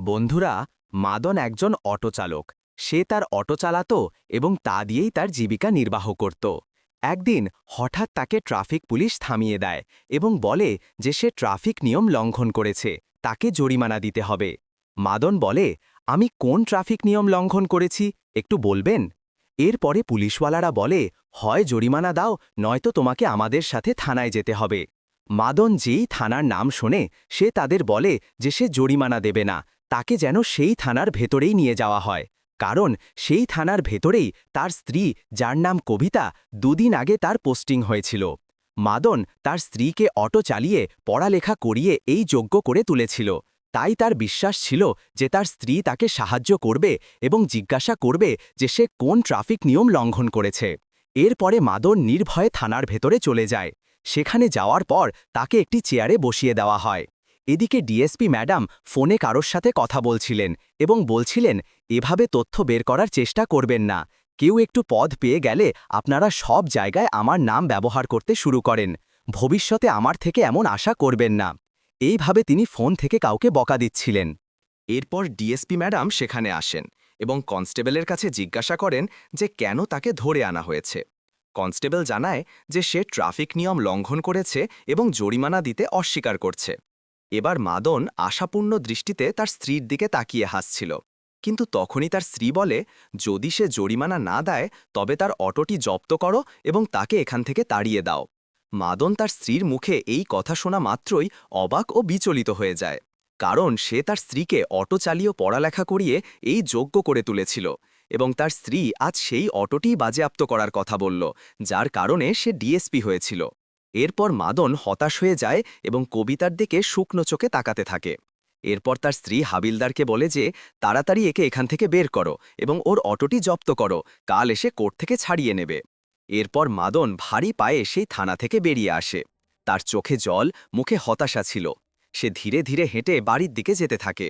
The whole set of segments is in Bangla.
বন্ধুরা, মাদন একজন অটো চালক সে তার অটো চালাত এবং তা দিয়েই তার জীবিকা নির্বাহ করত। একদিন হঠাৎ তাকে ট্রাফিক পুলিশ থামিয়ে দেয় এবং বলে যে সে ট্রাফিক নিয়ম লঙ্ঘন করেছে, তাকে জরিমানা দিতে হবে। মাদন বলে, আমি কোন ট্রাফিক নিয়ম লঙ্ঘন করেছি, একটু বলবেন? এরপরে পুলিশওয়ালারা বলে, হয়, জরিমানা দাও, নয়তো তোমাকে আমাদের সাথে থানায় যেতে হবে। মাদন যেই থানার নাম শোনে, সে তাদের বলে যে সে জরিমানা দেবে না তাকে যেন সেই থানার ভেতরেই নিয়ে যাওয়া হয়। কারণ সেই থানার ভেতরেই তার স্ত্রী, যার নাম কবিতা, দুদিন আগে তার পোস্টিং হয়েছিল। মাদন তার স্ত্রীকে অটো চালিয়ে পড়ালেখা করিয়ে এই যোগ্য করে তুলেছিল। তাই তার বিশ্বাস ছিল যে তার স্ত্রী তাকে সাহায্য করবে এবং জিজ্ঞাসা করবে যে সে কোন ট্রাফিক নিয়ম লঙ্ঘন করেছে। এরপরে মাদন নির্ভয়ে থানার ভেতরে চলে যায়। সেখানে যাওয়ার পর তাকে একটি চেয়ারে বসিয়ে দেওয়া হয়। এদিকে ডিএসপি ম্যাডাম ফোনে কারোর সাথে কথা বলছিলেন এবং বলছিলেন, এভাবে তথ্য বের করার চেষ্টা করবেন না। কেউ একটু পদ পেয়ে গেলে আপনারা সব জায়গায় আমার নাম ব্যবহার করতে শুরু করেন। ভবিষ্যতে আমার থেকে এমন আশা করবেন না। এইভাবে তিনি ফোন থেকে কাউকে বকা দিচ্ছিলেন। এরপর ডিএসপি ম্যাডাম সেখানে আসেন এবং কনস্টেবলের কাছে জিজ্ঞাসা করেন যে কেন তাকে ধরে আনা হয়েছে। কনস্টেবল জানায় যে সে ট্রাফিক নিয়ম লঙ্ঘন করেছে এবং জরিমানা দিতে অস্বীকার করছে। এবার মাদন আশাপূর্ণ দৃষ্টিতে তার স্ত্রীর দিকে তাকিয়ে হাসছিল। কিন্তু তখনই তার স্ত্রী বলে, যদি সে জরিমানা না দেয়, তবে তার অটোটি জব্দ করো এবং তাকে এখান থেকে তাড়িয়ে দাও। মাদন তার স্ত্রীর মুখে এই কথা শোনা মাত্রই অবাক ও বিচলিত হয়ে যায়। কারণ সে তার স্ত্রীকে অটো চালিয়ে পড়ালেখা করিয়ে এই যোগ্য করে তুলেছিল এবং তার স্ত্রী আজ সেই অটোটিই বাজেয়াপ্ত করার কথা বলল, যার কারণে সে ডিএসপি হয়েছিল। এরপর মাদন হতাশ হয়ে যায় এবং কবিতার দিকে শুকনো চোখে তাকাতে থাকে। এরপর তার স্ত্রী হাবিলদারকে বলে যে, তাড়াতাড়ি একে এখান থেকে বের করো এবং ওর অটোটি জব্দ করো। কাল এসে কোর্ট থেকে ছাড়িয়ে নেবে। এরপর মাদন ভারী পায়ে সেই থানা থেকে বেরিয়ে আসে। তার চোখে জল, মুখে হতাশা ছিল। সে ধীরে ধীরে হেঁটে বাড়ির দিকে যেতে থাকে।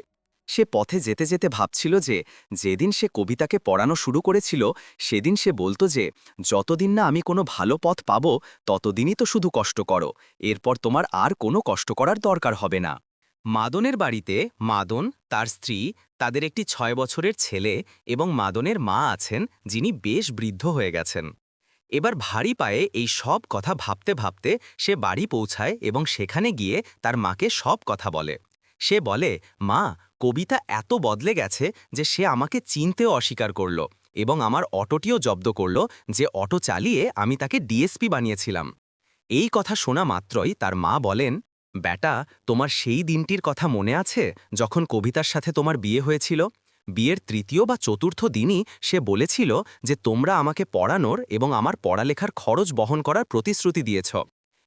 সে পথে যেতে যেতে ভাবছিল যে, যেদিন সে কবিতাকে পড়ানো শুরু করেছিল, সেদিন সে বলতো যে, যতদিন না আমি কোনো ভালো পথ পাব, ততদিনই তো শুধু কষ্ট করো। এরপর তোমার আর কোনো কষ্ট করার দরকার হবে না। মাদনের বাড়িতে মাদন, তার স্ত্রী, তাদের একটি ছয় বছরের ছেলে এবং মাদনের মা আছেন, যিনি বেশ বৃদ্ধ হয়ে গেছেন। এবার ভারী পায়ে এই সব কথা ভাবতে ভাবতে সে বাড়ি পৌঁছায় এবং সেখানে গিয়ে তার মাকে সব কথা বলে। সে বলে, মা, কবিতা এত বদলে গেছে যে সে আমাকে চিনতেও অস্বীকার করল এবং আমার অটোটিও জব্দ করল যে অটো চালিয়ে আমি তাকে ডিএসপি বানিয়েছিলাম। এই কথা শোনা মাত্রই তার মা বলেন ব্যাটা তোমার সেই দিনটির কথা মনে আছে যখন কবিতার সাথে তোমার বিয়ে হয়েছিল? বিয়ের তৃতীয় বা চতুর্থ দিনই সে বলেছিল যে তোমরা আমাকে পড়ানোর এবং আমার পড়ালেখার খরচ বহন করার প্রতিশ্রুতি দিয়েছ।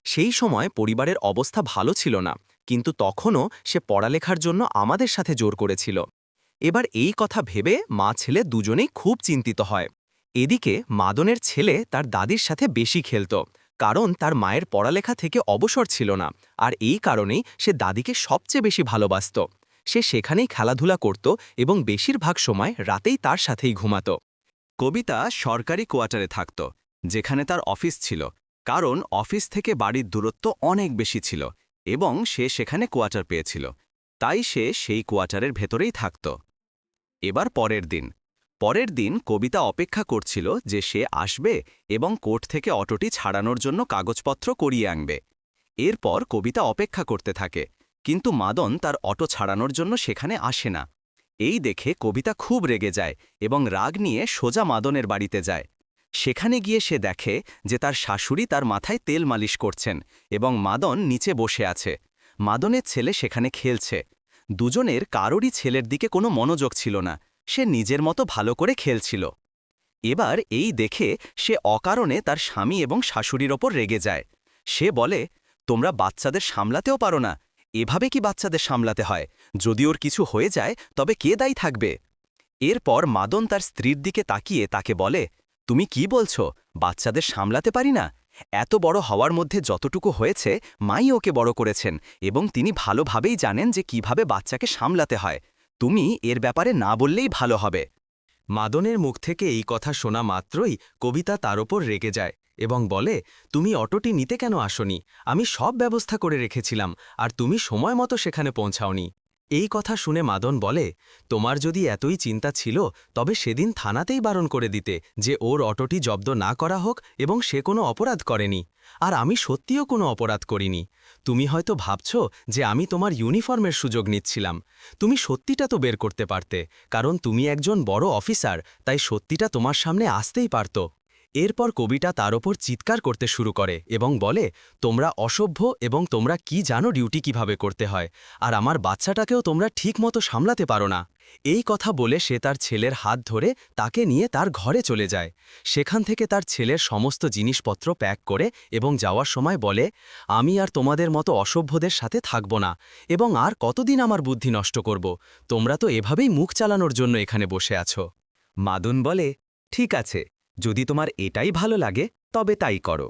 সেই সময় পরিবারের অবস্থা ভালো ছিল না কিন্তু তখনও সে পড়ালেখার জন্য আমাদের সাথে জোর করেছিল। এবার এই কথা ভেবে মা ছেলে দুজনেই খুব চিন্তিত হয়। এদিকে মাদনের ছেলে তার দাদির সাথে বেশি খেলত, কারণ তার মায়ের পড়ালেখা থেকে অবসর ছিল না, আর এই কারণেই সে দাদিকে সবচেয়ে বেশি ভালোবাসত। সে সেখানেই খেলাধুলা করত এবং বেশিরভাগ সময় রাতেই তার সাথেই ঘুমাত। কবিতা সরকারি কোয়ার্টারে থাকত, যেখানে তার অফিস ছিল, কারণ অফিস থেকে বাড়ির দূরত্ব অনেক বেশি ছিল। এবং সে সেখানে কোয়ার্টার পেয়েছিল। তাই সে সেই কোয়ার্টারের ভেতরেই থাকত। এবার পরের দিন। পরের দিন কবিতা অপেক্ষা করছিল যে সে আসবে এবং কোর্ট থেকে অটোটি ছাড়ানোর জন্য কাগজপত্র করিয়ে আনবে। এরপর কবিতা অপেক্ষা করতে থাকে, কিন্তু মাদন তার অটো ছাড়ানোর জন্য সেখানে আসে না। এই দেখে কবিতা খুব রেগে যায় এবং রাগ নিয়ে সোজা মাদনের বাড়িতে যায়। সেখানে গিয়ে সে দেখে যে তার শাশুড়ি তার মাথায় তেল মালিশ করছেন এবং মাদন নিচে বসে আছে। মাদনের ছেলে সেখানে খেলছে। দুজনের কারোরই ছেলের দিকে কোনো মনোযোগ ছিল না। সে নিজের মতো ভালো করে খেলছিল। এবার এই দেখে সে অকারণে তার স্বামী এবং শাশুড়ির ওপর রেগে যায়। সে বলে, তোমরা বাচ্চাদের সামলাতেও পারো না। এভাবে কি বাচ্চাদের সামলাতে হয়? যদি ওর কিছু হয়ে যায়, তবে কে দায়ী থাকবে? এরপর মাদন তার স্ত্রীর দিকে তাকিয়ে তাকে বলে তুমি কি বলছো? বাচ্চাদের সামলাতে পারি না? এত বড় হওয়ার মধ্যে যতটুকু হয়েছে, মাই ওকে বড় করেছেন এবং তিনি ভালোভাবেই জানেন যে কীভাবে বাচ্চাকে সামলাতে হয়। তুমি এর ব্যাপারে না বললেই ভালো হবে। মাদনের মুখ থেকে এই কথা শোনা মাত্রই কবিতা তার ওপর রেগে যায় এবং বলে, তুমি অটোটি নিতে কেন আসনি? আমি সব ব্যবস্থা করে রেখেছিলাম, আর তুমি সময় মতো সেখানে পৌঁছাওনি। এই কথা শুনে মাদন বলে, তোমার যদি এতই চিন্তা ছিল, তবে সেদিন থানাতেই বারণ করে দিতে যে ওর অটোটি জব্দ না করা হোক এবং সে কোনো অপরাধ করেনি। আর আমি সত্যিও কোনো অপরাধ করিনি। তুমি হয়তো ভাবছ যে আমি তোমার ইউনিফর্মের সুযোগ নিচ্ছিলাম। তুমি সত্যিটা তো বের করতে পারতে, কারণ তুমি একজন বড় অফিসার, তাই সত্যিটা তোমার সামনে আসতেই পারত। এরপর কবিটা তার ওপর চিৎকার করতে শুরু করে এবং বলে, তোমরা অসভ্য এবং তোমরা কি জানো ডিউটি কীভাবে করতে হয়? আর আমার বাচ্চাটাকেও তোমরা ঠিকমতো সামলাতে পারো না। এই কথা বলে সে তার ছেলের হাত ধরে তাকে নিয়ে তার ঘরে চলে যায়। সেখান থেকে তার ছেলের সমস্ত জিনিসপত্র প্যাক করে এবং যাওয়ার সময় বলে, আমি আর তোমাদের মতো অসভ্যদের সাথে থাকব না এবং আর কতদিন আমার বুদ্ধি নষ্ট করব? তোমরা তো এভাবেই মুখ চালানোর জন্য এখানে বসে আছো। মাদন বলে, ঠিক আছে যদি তোমার এটাই ভালো লাগে, তবে তাই করো।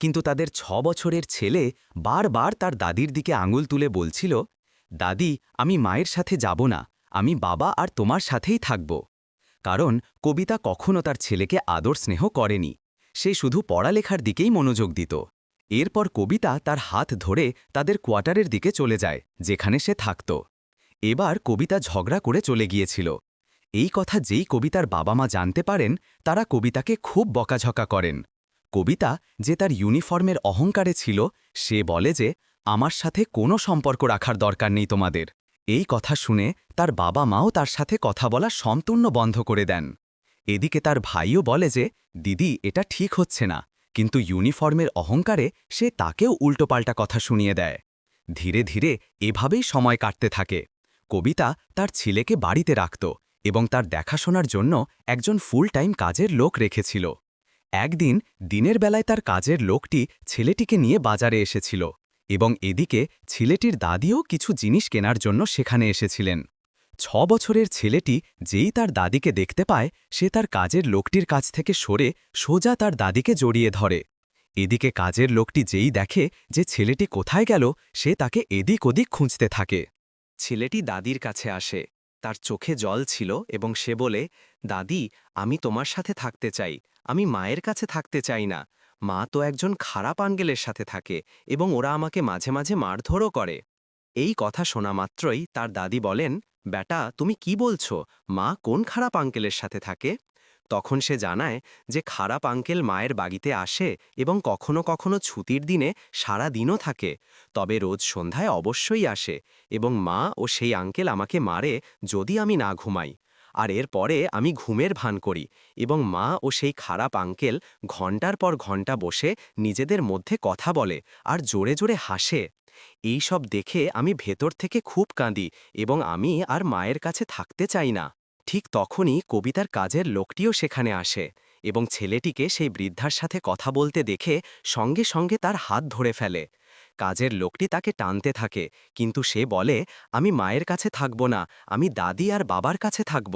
কিন্তু তাদের ছ বছরের ছেলে বারবার তার দাদির দিকে আঙুল তুলে বলছিল, দাদি, আমি মায়ের সাথে যাব না, আমি বাবা আর তোমার সাথেই থাকব। কারণ কবিতা কখনো তার ছেলেকে আদর স্নেহ করেনি, সে শুধু পড়ালেখার দিকেই মনোযোগ দিত। এরপর কবিতা তার হাত ধরে তাদের কোয়ার্টারের দিকে চলে যায়, যেখানে সে থাকত। এবার কবিতা ঝগড়া করে চলে গিয়েছিল। এই কথা যেই কবিতার বাবা মা জানতে পারেন, তারা কবিতাকে খুব বকাঝকা করেন। কবিতা যে তার ইউনিফর্মের অহংকারে ছিল, সে বলে যে, আমার সাথে কোনো সম্পর্ক রাখার দরকার নেই তোমাদের। এই কথা শুনে তার বাবা মাও তার সাথে কথা বলা সম্পূর্ণ বন্ধ করে দেন। এদিকে তার ভাইও বলে যে, দিদি, এটা ঠিক হচ্ছে না। কিন্তু ইউনিফর্মের অহংকারে সে তাকেও উল্টোপাল্টা কথা শুনিয়ে দেয়। ধীরে ধীরে এভাবেই সময় কাটতে থাকে। কবিতা তার ছেলেকে বাড়িতে রাখত। এবং তার দেখাশোনার জন্য একজন ফুল টাইম কাজের লোক রেখেছিল। একদিন দিনের বেলায় তার কাজের লোকটি ছেলেটিকে নিয়ে বাজারে এসেছিল এবং এদিকে ছেলেটির দাদিও কিছু জিনিস কেনার জন্য সেখানে এসেছিলেন। ছ বছরের ছেলেটি যেই তার দাদিকে দেখতে পায়, সে তার কাজের লোকটির কাছ থেকে সরে সোজা তার দাদিকে জড়িয়ে ধরে। এদিকে কাজের লোকটি যেই দেখে যে ছেলেটি কোথায় গেল, সে তাকে এদিক ওদিক খুঁজতে থাকে। ছেলেটি দাদির কাছে আসে। তার চোখে জল ছিল এবং সে বলে, দাদি, আমি তোমার সাথে থাকতে চাই। আমি মায়ের কাছে থাকতে চাই না। মা তো একজন খারাপ আঙ্গেলের সাথে থাকে এবং ওরা আমাকে মাঝে মাঝে মারধরও করে। এই কথা শোনা মাত্রই তার দাদি বলেন বেটা তুমি কি বলছো? মা কোন খারাপ আঙ্কেলের সাথে থাকে? তখন সে জানায় যে খারাপ আঙ্কেল মায়ের বাগিতে আসে এবং কখনো কখনো ছুটির দিনে সারা দিনও থাকে, তবে রোজ সন্ধ্যায় অবশ্যই আসে এবং মা ও সেই আঙ্কেল আমাকে মারে যদি আমি না ঘুমাই। আর এরপরে আমি ঘুমের ভান করি এবং মা ও সেই খারাপ আঙ্কেল ঘণ্টার পর ঘণ্টা বসে নিজেদের মধ্যে কথা বলে আর জোরে জোরে হাসে। এই সব দেখে আমি ভেতর থেকে খুব কাঁদি এবং আমি আর মায়ের কাছে থাকতে চাই না। ঠিক তখনই কবিতার কাজের লোকটিও সেখানে আসে এবং ছেলেটিকে সেই বৃদ্ধার সাথে কথা বলতে দেখে সঙ্গে সঙ্গে তার হাত ধরে ফেলে। কাজের লোকটি তাকে টানতে থাকে, কিন্তু সে বলে, আমি মায়ের কাছে থাকব না, আমি দাদি আর বাবার কাছে থাকব।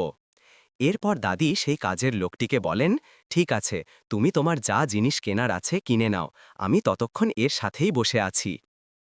এরপর দাদি সেই কাজের লোকটিকে বলেন, ঠিক আছে, তুমি তোমার যা জিনিস কেনার আছে কিনে নাও, আমি ততক্ষণ এর সাথেই বসে আছি।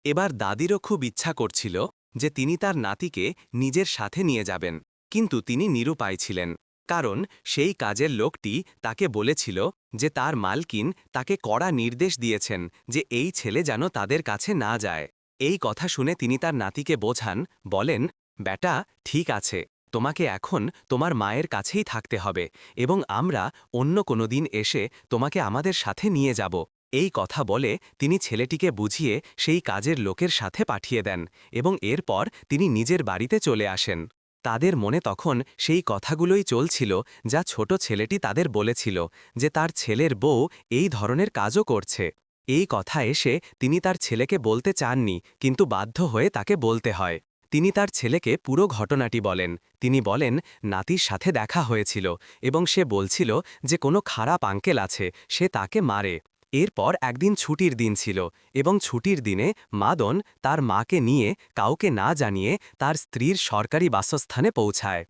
এবার দাদিরও খুব ইচ্ছা করছিল যে তিনি তার নাতিকে নিজের সাথে নিয়ে যাবেন। কিন্তু তিনি নিরুপায় ছিলেন, কারণ সেই কাজের লোকটি তাকে বলেছিল যে তার মালকিন তাকে কড়া নির্দেশ দিয়েছেন যে এই ছেলে যেন তাদের কাছে না যায়। এই কথা শুনে তিনি তার নাতিকে বোঝান, বলেন বেটা ঠিক আছে, তোমাকে এখন তোমার মায়ের কাছেই থাকতে হবে এবং আমরা অন্য কোনো দিন এসে তোমাকে আমাদের সাথে নিয়ে যাব। এই কথা বলে তিনি ছেলেটিকে বুঝিয়ে সেই কাজের লোকের সাথে পাঠিয়ে দেন এবং এরপর তিনি নিজের বাড়িতে চলে আসেন। তাদের মনে তখন সেই কথাগুলোই চলছিল যা ছোট ছেলেটি তাদের বলেছিল যে তার ছেলের বউ এই ধরনের কাজও করছে। এই কথা এসে তিনি তার ছেলেকে বলতে চাননি, কিন্তু বাধ্য হয়ে তাকে বলতে হয়। তিনি তার ছেলেকে পুরো ঘটনাটি বলেন। তিনি বলেন, নাতির সাথে দেখা হয়েছিল এবং সে বলছিল যে কোনো খারাপ আঙ্কেল আছে, সে তাকে মারে। এরপর একদিন ছুটির দিন ছিল এবং ছুটির দিনে মাদন তার মাকে নিয়ে কাউকে না জানিয়ে তার স্ত্রীর সরকারি বাসস্থানে পৌঁছায়।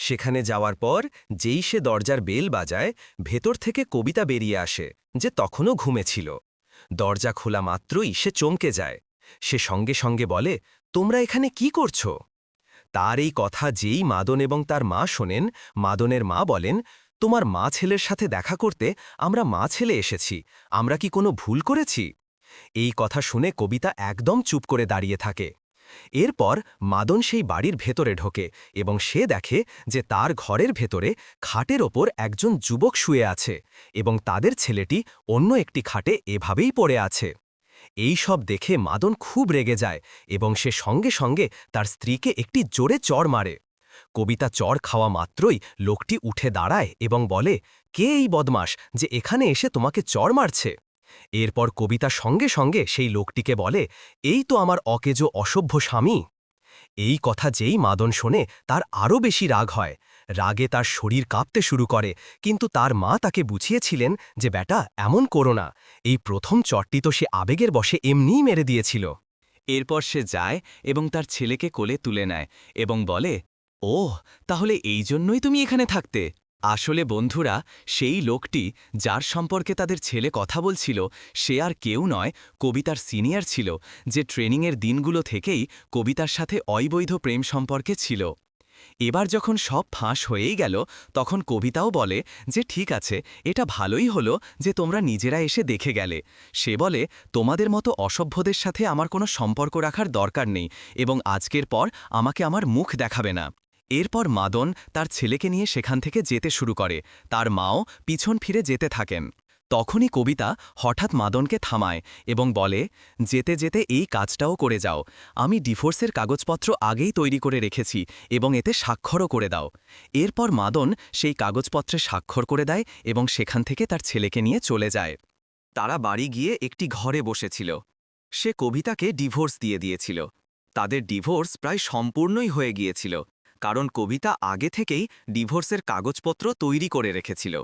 সেখানে যাওয়ার পর যেই সে দরজার বেল বাজায়, ভেতর থেকে কবিতা বেরিয়ে আসে, যে তখনও ঘুমেছিল দরজা খোলা মাত্রই সে চমকে যায়। সে সঙ্গে সঙ্গে বলে, তোমরা এখানে কি করছ? তার এই কথা যেই মাদন এবং তার মা শোনেন, মাদনের মা বলেন তোমার মা ছেলের সাথে দেখা করতে আমরা মা ছেলে এসেছি। আমরা কি কোনো ভুল করেছি? এই কথা শুনে কবিতা একদম চুপ করে দাঁড়িয়ে থাকে। এরপর মাদন সেই বাড়ির ভেতরে ঢোকে এবং সে দেখে যে তার ঘরের ভেতরে খাটের ওপর একজন যুবক শুয়ে আছে এবং তাদের ছেলেটি অন্য একটি খাটে এভাবেই পড়ে আছে। এই সব দেখে মাদন খুব রেগে যায় এবং সে সঙ্গে সঙ্গে তার স্ত্রীকে একটি জোরে চড় মারে। কবিতা চড় খাওয়া মাত্রই লোকটি উঠে দাঁড়ায় এবং বলে, কে এই বদমাস যে এখানে এসে তোমাকে চড় মারছে? এরপর কবিতা সঙ্গে সঙ্গে সেই লোকটিকে বলে, এই তো আমার অকেজো অসভ্য স্বামী। এই কথা যেই মাদন শোনে তার আরও বেশি রাগ হয়। রাগে তার শরীর কাঁপতে শুরু করে, কিন্তু তার মা তাকে বুঝিয়েছিলেন যে বেটা এমন করো না। এই প্রথম চটটি তো সে আবেগের বসে এমনিই মেরে দিয়েছিল। এরপর সে যায় এবং তার ছেলেকে কোলে তুলে নেয় এবং বলে ওহ, তাহলে এই জন্যই তুমি এখানে থাকতে। আসলে বন্ধুরা, সেই লোকটি যার সম্পর্কে তাদের ছেলে কথা বলছিল, সে আর কেউ নয়, কবিতার সিনিয়র ছিল, যে ট্রেনিংয়ের দিনগুলো থেকেই কবিতার সাথে অবৈধ প্রেম সম্পর্কে ছিল। এবার যখন সব ফাঁস হয়েই গেল, তখন কবিতাও বলে যে, ঠিক আছে, এটা ভালোই হলো যে তোমরা নিজেরা এসে দেখে গেলে। সে বলে, তোমাদের মতো অসভ্যদের সাথে আমার কোনো সম্পর্ক রাখার দরকার নেই এবং আজকের পর আমাকে আমার মুখ দেখাবে না। এরপর মাদন তার ছেলেকে নিয়ে সেখান থেকে যেতে শুরু করে। তার মাও পিছন ফিরে যেতে থাকেন। তখনই কবিতা হঠাৎ মাদনকে থামায় এবং বলে, যেতে যেতে এই কাজটাও করে যাও। আমি ডিভোর্সের কাগজপত্র আগেই তৈরি করে রেখেছি এবং এতে স্বাক্ষরও করে দাও। এরপর মাদন সেই কাগজপত্রে স্বাক্ষর করে দেয় এবং সেখান থেকে তার ছেলেকে নিয়ে চলে যায়। তারা বাড়ি গিয়ে একটি ঘরে বসেছিল। সে কবিতাকে ডিভোর্স দিয়ে দিয়েছিল। তাদের ডিভোর্স প্রায় সম্পূর্ণই হয়ে গিয়েছিল। কারণ কবিতা আগে থেকেই ডিভোর্সের কাগজপত্র তৈরি করে রেখেছিল।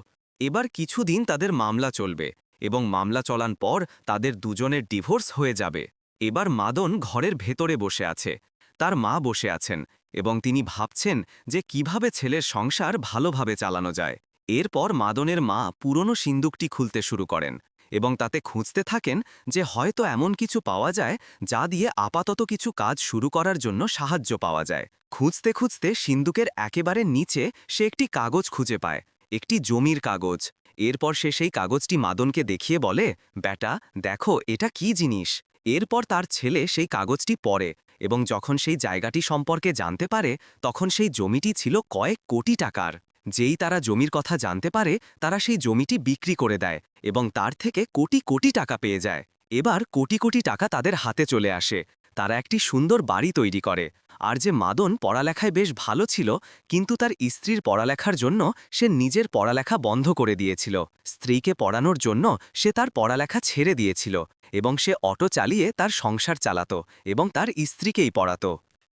এবার কিছুদিন তাদের মামলা চলবে এবং মামলা চলান পর তাদের দুজনের ডিভোর্স হয়ে যাবে। এবার মাদন ঘরের ভেতরে বসে আছে। তার মা বসে আছেন এবং তিনি ভাবছেন যে কীভাবে ছেলের সংসার ভালোভাবে চালানো যায়। এরপর মাদনের মা পুরনো সিন্দুকটি খুলতে শুরু করেন। এবং তাতে খুঁজতে থাকেন যে হয়তো এমন কিছু পাওয়া যায় যা দিয়ে আপাতত কিছু কাজ শুরু করার জন্য সাহায্য পাওয়া যায়। খুঁজতে খুঁজতে সিন্দুকের একেবারে নিচে সে একটি কাগজ খুঁজে পায়, একটি জমির কাগজ। এরপর সে সেই কাগজটি মাদনকে দেখিয়ে বলে, ব্যাটা, দেখো, এটা কি জিনিস? এরপর তার ছেলে সেই কাগজটি পড়ে এবং যখন সেই জায়গাটি সম্পর্কে জানতে পারে, তখন সেই জমিটি ছিল কয়েক কোটি টাকার। যেই তারা জমির কথা জানতে পারে, তারা সেই জমিটি বিক্রি করে দেয় এবং তার থেকে কোটি কোটি টাকা পেয়ে যায়। এবার কোটি কোটি টাকা তাদের হাতে চলে আসে। তারা একটি সুন্দর বাড়ি তৈরি করে। আর যে মাদন পড়ালেখায় বেশ ভালো ছিল, কিন্তু তার স্ত্রীর পড়ালেখার জন্য সে নিজের পড়ালেখা বন্ধ করে দিয়েছিল। স্ত্রীকে পড়ানোর জন্য সে তার পড়ালেখা ছেড়ে দিয়েছিল এবং সে অটো চালিয়ে তার সংসার চালাত এবং তার স্ত্রীকেই পড়াত।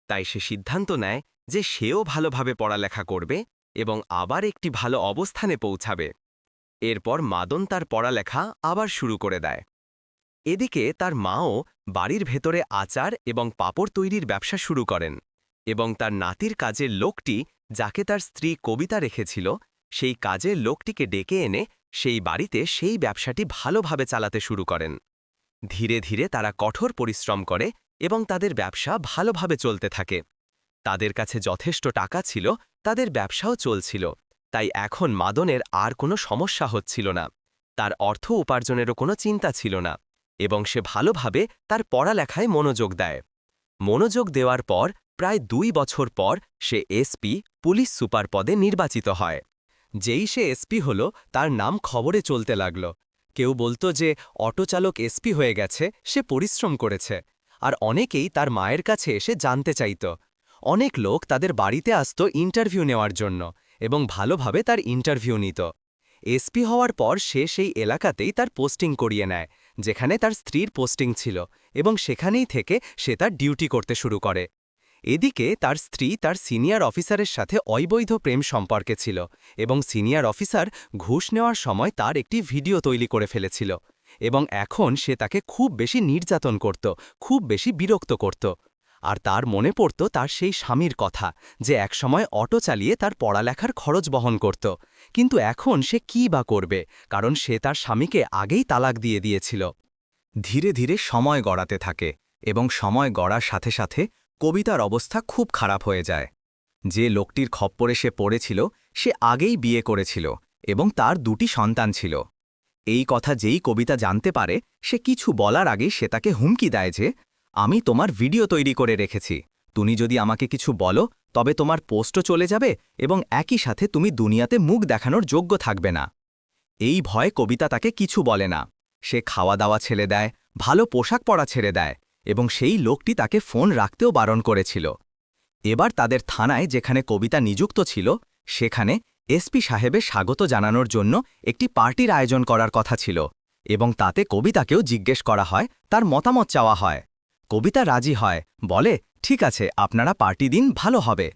তাই সে সিদ্ধান্ত নেয় যে সেও ভালোভাবে পড়ালেখা করবে। এবং আবার একটি ভালো অবস্থানে পৌঁছাবে। এরপর মাদন তার পড়ালেখা আবার শুরু করে দেয়। এদিকে তার মাও বাড়ির ভেতরে আচার এবং পাপড় তৈরির ব্যবসা শুরু করেন এবং তার নাতির কাজের লোকটি যাকে তার স্ত্রী কবিতা রেখেছিল, সেই কাজের লোকটিকে ডেকে এনে সেই বাড়িতে সেই ব্যবসাটি ভালোভাবে চালাতে শুরু করেন। ধীরে ধীরে তারা কঠোর পরিশ্রম করে এবং তাদের ব্যবসা ভালোভাবে চলতে থাকে। তাদের কাছে যথেষ্ট টাকা ছিল তাদের ব্যবসাও চলছিল, তাই এখন মাদনের আর কোনো সমস্যা হচ্ছিল না। তার অর্থ উপার্জনেরও কোনো চিন্তা ছিল না, এবং সে ভালোভাবে তার পড়ালেখায় মনোযোগ দেয়। মনোযোগ দেওয়ার পর, প্রায় দুই বছর পর, সে এসপি, পুলিশ সুপার পদে নির্বাচিত হয়। যেই সে এসপি হল, তার নাম খবরে চলতে লাগল। কেউ বলতো যে, অটোচালক এসপি হয়ে গেছে, সে পরিশ্রম করেছে, আর অনেকেই তার মায়ের কাছে এসে জানতে চাইত। অনেক লোক তাদের বাড়িতে আসত ইন্টারভিউ নেওয়ার জন্য এবং ভালোভাবে তার ইন্টারভিউ নিত। এসপি হওয়ার পর সে সেই এলাকাতেই তার পোস্টিং করিয়ে নেয়, যেখানে তার স্ত্রীর পোস্টিং ছিল এবং সেখানেই থেকে সে তার ডিউটি করতে শুরু করে। এদিকে তার স্ত্রী তার সিনিয়র অফিসারের সাথে অবৈধ প্রেম সম্পর্কে ছিল এবং সিনিয়র অফিসার ঘুষ নেওয়ার সময় তার একটি ভিডিও তৈরি করে ফেলেছিল এবং এখন সে তাকে খুব বেশি নির্যাতন করত, খুব বেশি বিরক্ত করত। আর তার মনে পড়ত তার সেই স্বামীর কথা, যে একসময় অটো চালিয়ে তার পড়ালেখার খরচ বহন করত। কিন্তু এখন সে কী বা করবে, কারণ সে তার স্বামীকে আগেই তালাক দিয়ে দিয়েছিল। ধীরে ধীরে সময় গড়াতে থাকে এবং সময় গড়ার সাথে সাথে কবিতার অবস্থা খুব খারাপ হয়ে যায়। যে লোকটির খপ্পরে সে পড়েছিল, সে আগেই বিয়ে করেছিল এবং তার দুটি সন্তান ছিল। এই কথা যেই কবিতা জানতে পারে, সে কিছু বলার আগেই সে তাকে হুমকি দেয় যে আমি তোমার ভিডিও তৈরি করে রেখেছি। তুমি যদি আমাকে কিছু বলো, তবে তোমার পোস্টও চলে যাবে এবং একই সাথে তুমি দুনিয়াতে মুখ দেখানোর যোগ্য থাকবে না। এই ভয়ে কবিতা তাকে কিছু বলে না। সে খাওয়া দাওয়া ছেড়ে দেয়, ভালো পোশাক পরা ছেড়ে দেয় এবং সেই লোকটি তাকে ফোন রাখতেও বারণ করেছিল। এবার তাদের থানায়, যেখানে কবিতা নিযুক্ত ছিল, সেখানে এসপি সাহেবের স্বাগত জানানোর জন্য একটি পার্টির আয়োজন করার কথা ছিল এবং তাতে কবিতাকেও জিজ্ঞেস করা হয়, তার মতামত চাওয়া হয়। কবিতা রাজি হয়, বলে, ঠিক আছে, আপনারা পার্টি দিন, ভালো হবে।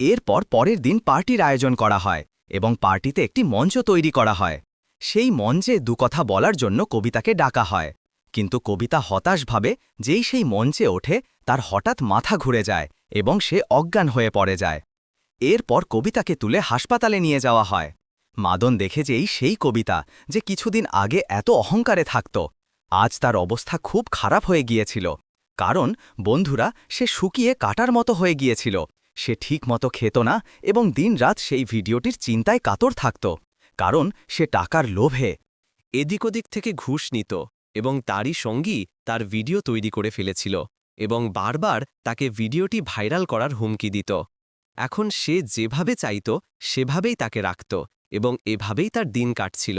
এরপর পরের দিন পার্টির আয়োজন করা হয় এবং পার্টিতে একটি মঞ্চ তৈরি করা হয়। সেই মঞ্চে দুকথা বলার জন্য কবিতাকে ডাকা হয়। কিন্তু কবিতা হতাশ ভাবে যেই সেই মঞ্চে ওঠে, তার হঠাৎ মাথা ঘুরে যায় এবং সে অজ্ঞান হয়ে পড়ে যায়। এরপর কবিতাকে তুলে হাসপাতালে নিয়ে যাওয়া হয়। মাদন দেখে যেই সেই কবিতা যে কিছুদিন আগে এত অহংকারে থাকত, আজ তার অবস্থা খুব খারাপ হয়ে গিয়েছিল। কারণ বন্ধুরা, সে শুকিয়ে কাটার মতো হয়ে গিয়েছিল। সে ঠিক মতো খেত না এবং দিনরাত সেই ভিডিওটির চিন্তায় কাতর থাকত, কারণ সে টাকার লোভে। এদিক ওদিক থেকে ঘুষ নিত এবং তারই সঙ্গী তার ভিডিও তৈরি করে ফেলেছিল এবং বারবার তাকে ভিডিওটি ভাইরাল করার হুমকি দিত। এখন সে যেভাবে চাইত, সেভাবেই তাকে রাখত এবং এভাবেই তার দিন কাটছিল।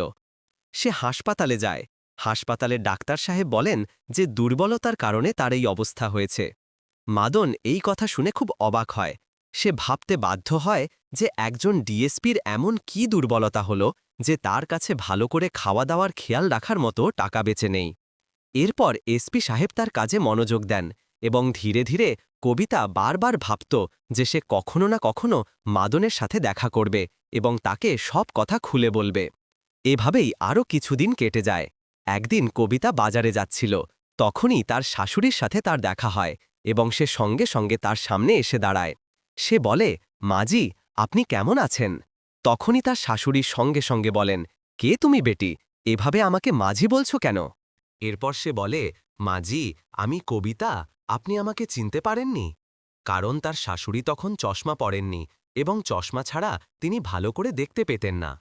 সে হাসপাতালে যায় হাসপাতালে ডাক্তার সাহেব বলেন যে দুর্বলতার কারণে তার এই অবস্থা হয়েছে। মাদন এই কথা শুনে খুব অবাক হয়। সে ভাবতে বাধ্য হয় যে একজন ডিএসপির এমন কি দুর্বলতা হল যে তার কাছে ভালো করে খাওয়া দাওয়ার খেয়াল রাখার মতো টাকা বেঁচে নেই। এরপর এসপি সাহেব তার কাজে মনোযোগ দেন এবং ধীরে ধীরে কবিতা বারবার ভাবত যে সে কখনো না কখনো মাদনের সাথে দেখা করবে এবং তাকে সব কথা খুলে বলবে। এভাবেই আরও কিছুদিন কেটে যায়। একদিন কবিতা বাজারে যাচ্ছিল। তখনই তার শাশুড়ির সাথে তার দেখা হয় এবং সে সঙ্গে সঙ্গে তার সামনে এসে দাঁড়ায়। সে বলে, মাজি, আপনি কেমন আছেন? তখনই তার শাশুড়ি সঙ্গে সঙ্গে বলেন, কে তুমি বেটি? এভাবে আমাকে মাঝি বলছো কেন? এরপর সে বলে, মাজি, আমি কবিতা, আপনি আমাকে চিনতে পারেননি? কারণ তার শাশুড়ি তখন চশমা পরেননি এবং চশমা ছাড়া তিনি ভালো করে দেখতে পেতেন না।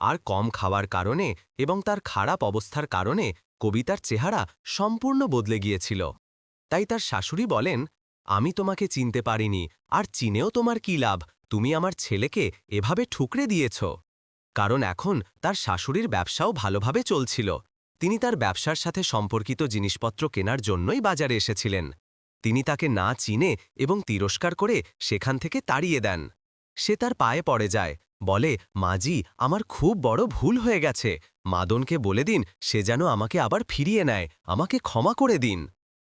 আর কম খাওয়ার কারণে এবং তার খারাপ অবস্থার কারণে কবিতার চেহারা সম্পূর্ণ বদলে গিয়েছিল। তাই তার শাশুড়ি বলেন, আমি তোমাকে চিনতে পারিনি, আর চিনেও তোমার কি লাভ? তুমি আমার ছেলেকে এভাবে ঠুকরে দিয়েছ। কারণ এখন তার শাশুড়ির ব্যবসাও ভালোভাবে চলছিল। তিনি তার ব্যবসার সাথে সম্পর্কিত জিনিসপত্র কেনার জন্যই বাজারে এসেছিলেন। তিনি তাকে না চিনে এবং তিরস্কার করে সেখান থেকে তাড়িয়ে দেন। সে তার পায়ে পড়ে যায় বলে, মাজি, আমার খুব বড় ভুল হয়ে গেছে। মাদনকে বলে দিন, সে যেন আমাকে আবার ফিরিয়ে নেয়, আমাকে ক্ষমা করে দিন।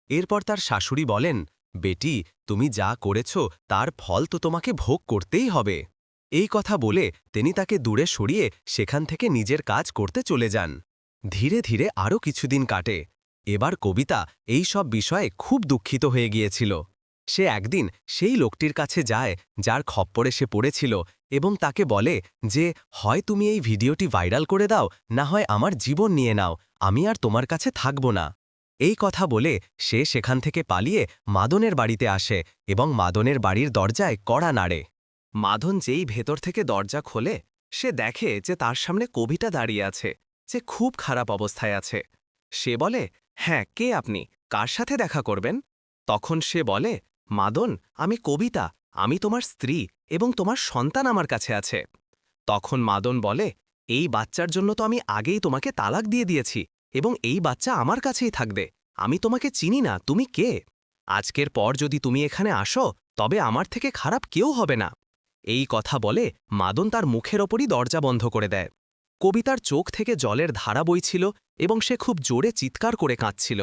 এরপর তার শাশুড়ি বলেন, বেটি, তুমি যা করেছ, তার ফল তো তোমাকে ভোগ করতেই হবে। এই কথা বলে তিনি তাকে দূরে সরিয়ে সেখান থেকে নিজের কাজ করতে চলে যান। ধীরে ধীরে আরও কিছুদিন কাটে। এবার কবিতা এই সব বিষয়ে খুব দুঃখিত হয়ে গিয়েছিল। সে একদিন সেই লোকটির কাছে যায়, যার খপ্পরে সে পড়েছিল এবং তাকে বলে যে, হয় তুমি এই ভিডিওটি ভাইরাল করে দাও, না হয় আমার জীবন নিয়ে নাও, আমি আর তোমার কাছে থাকব না। এই কথা বলে সে সেখান থেকে পালিয়ে মাদনের বাড়িতে আসে এবং মাদনের বাড়ির দরজায় কড়া নাড়ে। মাদন যেই ভেতর থেকে দরজা খোলে, সে দেখে যে তার সামনে কবিতা দাঁড়িয়ে আছে, যে খুব খারাপ অবস্থায় আছে। সে বলে হ্যাঁ কে আপনি? কার সাথে দেখা করবেন? তখন সে বলে মাদন, আমি কবিতা, আমি তোমার স্ত্রী এবং তোমার সন্তান আমার কাছে আছে। তখন মাদন বলে, এই বাচ্চার জন্য তো আমি আগেই তোমাকে তালাক দিয়ে দিয়েছি এবং এই বাচ্চা আমার কাছেই থাকবে। আমি তোমাকে চিনি না, তুমি কে? আজকের পর যদি তুমি এখানে আসো, তবে আমার থেকে খারাপ কেউ হবে না। এই কথা বলে মাদন তার মুখের ওপরই দরজা বন্ধ করে দেয়। কবিতার চোখ থেকে জলের ধারা বইছিল এবং সে খুব জোরে চিৎকার করে কাঁদছিল।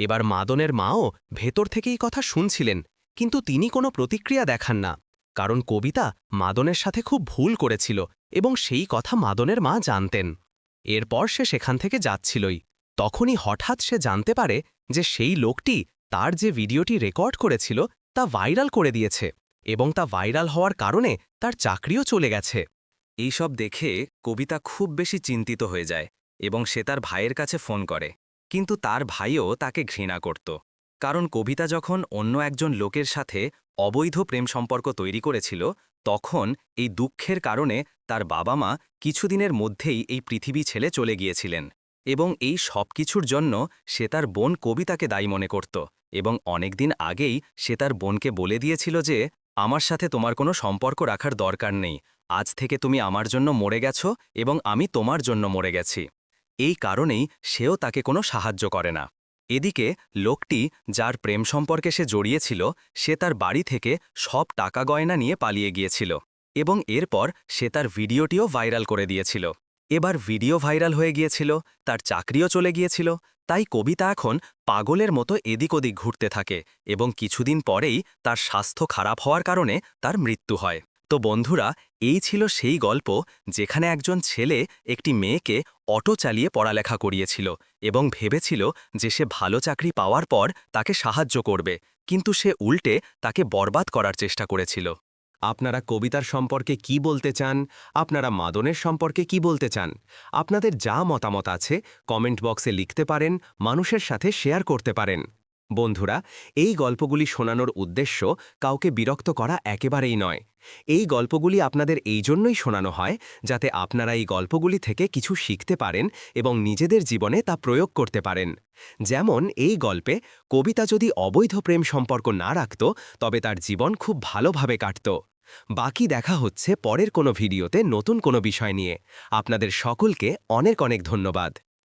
এবার মাদনের মাও ভেতর থেকেই কথা শুনছিলেন, কিন্তু তিনি কোনো প্রতিক্রিয়া দেখান না, কারণ কবিতা মাদনের সাথে খুব ভুল করেছিল এবং সেই কথা মাদনের মা জানতেন। এরপর সে সেখান থেকে যাচ্ছিলই। তখনই হঠাৎ সে জানতে পারে যে সেই লোকটি তার যে ভিডিওটি রেকর্ড করেছিল তা ভাইরাল করে দিয়েছে এবং তা ভাইরাল হওয়ার কারণে তার চাকরিও চলে গেছে। এইসব দেখে কবিতা খুব বেশি চিন্তিত হয়ে যায় এবং সে তার ভাইয়ের কাছে ফোন করে। কিন্তু তার ভাইও তাকে ঘৃণা করত। কারণ কবিতা যখন অন্য একজন লোকের সাথে অবৈধ প্রেম সম্পর্ক তৈরি করেছিল, তখন এই দুঃখের কারণে তার বাবা মা কিছুদিনের মধ্যেই এই পৃথিবী ছেলে চলে গিয়েছিলেন এবং এই সব কিছুর জন্য সে তার বোন কবিতাকে দায়ী মনে করত এবং অনেক দিন আগেই সে তার বোনকে বলে দিয়েছিল যে, আমার সাথে তোমার কোনো সম্পর্ক রাখার দরকার নেই। আজ থেকে তুমি আমার জন্য মরে গেছো এবং আমি তোমার জন্য মরে গেছি। এই কারণেই সেও তাকে কোনো সাহায্য করে না। এদিকে লোকটি যার প্রেম সম্পর্কে সে জড়িয়েছিল, সে তার বাড়ি থেকে সব টাকা গয়না নিয়ে পালিয়ে গিয়েছিল এবং এরপর সে তার ভিডিওটিও ভাইরাল করে দিয়েছিল। এবার ভিডিও ভাইরাল হয়ে গিয়েছিল, তার চাকরিও চলে গিয়েছিল, তাই কবিতা এখন পাগলের মতো এদিক ওদিক ঘুরতে থাকে এবং কিছুদিন পরেই তার স্বাস্থ্য খারাপ হওয়ার কারণে তার মৃত্যু হয়। তো বন্ধুরা, এই ছিল সেই গল্প যেখানে একজন ছেলে একটি মেয়েকে অটো চালিয়ে পড়ালেখা করিয়েছিল এবং ভেবেছিল যে সে ভালো চাকরি পাওয়ার পর তাকে সাহায্য করবে, কিন্তু সে উল্টে তাকে বরবাদ করার চেষ্টা করেছিল। আপনারা কবিতার সম্পর্কে কি বলতে চান? আপনারা মাদনের সম্পর্কে কি বলতে চান? আপনাদের যা মতামত আছে, কমেন্ট বক্সে লিখতে পারেন, মানুষের সাথে শেয়ার করতে পারেন। বন্ধুরা, এই গল্পগুলি শোনানোর উদ্দেশ্য কাউকে বিরক্ত করা একেবারেই নয়। এই গল্পগুলি আপনাদের এই জন্যই শোনানো হয় যাতে আপনারা এই গল্পগুলি থেকে কিছু শিখতে পারেন এবং নিজেদের জীবনে তা প্রয়োগ করতে পারেন। যেমন, এই গল্পে কবিতা যদি অবৈধ প্রেম সম্পর্ক না রাখত, তবে তার জীবন খুব ভালোভাবে কাটত। বাকি দেখা হচ্ছে পরের কোনো ভিডিওতে নতুন কোনো বিষয় নিয়ে। আপনাদের সকলকে অনেক অনেক ধন্যবাদ।